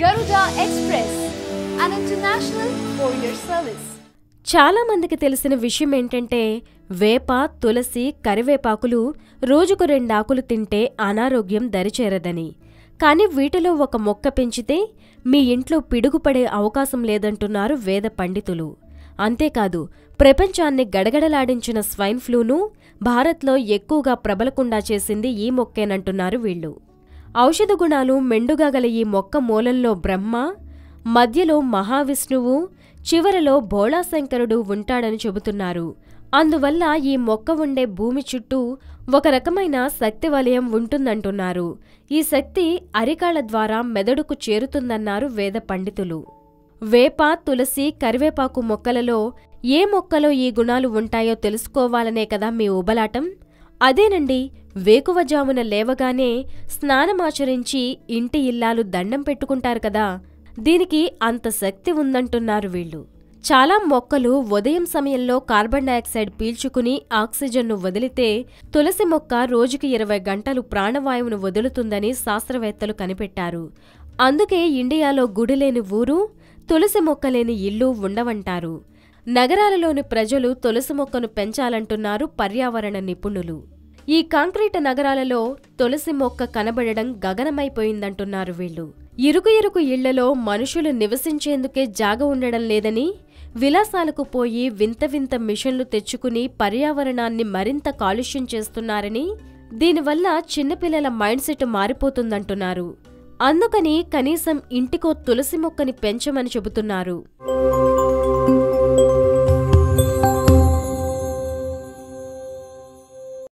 Garuda express and international courier service చాలా మందికి తెలిసిన విషయం ఏంటంటే వేప తులసి కరివేపాకులు రోజుకు రెండాకులు తింటే అనారోగ్యం దరిచేరదని. కానీ వీటిలో ఒక మొక్క పెంచితే మీ ఇంట్లో పిడుగుపడే అవకాశం లేదంటున్నారు వేద పండితులు. అంతేకాదు ప్రపంచాన్ని గడగడలాడించిన స్వైన్ ఫ్లూను భారత్లో ఎక్కువగా ప్రబలకుండా చేసింది ఈ మొక్కేనంటున్నారు వీళ్ళు. ఔషధ గుణాలు మెండుగా గల ఈ మొక్క మూలంలో బ్రహ్మ మధ్యలో మహావిష్ణువు చివరలో భోళాశంకరుడు ఉంటాడని చెబుతున్నారు. అందువల్ల ఈ మొక్క ఉండే భూమి చుట్టూ ఒక రకమైన శక్తి వలయం ఉంటుందంటున్నారు. ఈ శక్తి అరికాళ్ళ ద్వారా మెదడుకు చేరుతుందన్నారు వేద పండితులు. వేప తులసి కరివేపాకు మొక్కలలో ఏ మొక్కలో ఈ గుణాలు ఉంటాయో తెలుసుకోవాలనే కదా మీ ఉబలాటం అదేనండి వేకువజామున లేవగానే స్నానమాచరించి ఇంటి ఇల్లాలు దండం పెట్టుకుంటారు కదా. దీనికి అంత శక్తి ఉందంటున్నారు వీళ్ళు. చాలా మొక్కలు ఉదయం సమయంలో కార్బన్ డయాక్సైడ్ పీల్చుకుని ఆక్సిజన్ను వదిలితే తులసి మొక్క రోజుకి ఇరవై గంటలు ప్రాణవాయువును వదులుతుందని శాస్త్రవేత్తలు కనిపెట్టారు. అందుకే ఇండియాలో గుడి లేని ఊరు తులసి మొక్కలేని ఇల్లు ఉండవంటారు. నగరాలలోని ప్రజలు తులసి మొక్కను పెంచాలంటున్నారు పర్యావరణ నిపుణులు. ఈ కాంక్రీట్ నగరాలలో తులసి మొక్క కనబడడం గగనమైపోయిందంటున్నారు వీళ్ళు. ఇరుకు ఇరుకు ఇళ్ళలో మనుషులు నివసించేందుకే జాగ ఉండడం లేదని విలాసాలకు పోయి వింత వింత మిషన్లు తెచ్చుకుని పర్యావరణాన్ని మరింత కాలుష్యం చేస్తున్నారని దీనివల్ల చిన్నపిల్లల మైండ్ సెట్ మారిపోతుందంటున్నారు. అందుకని కనీసం ఇంటికో తులసి మొక్కని పెంచమని చెబుతున్నారు.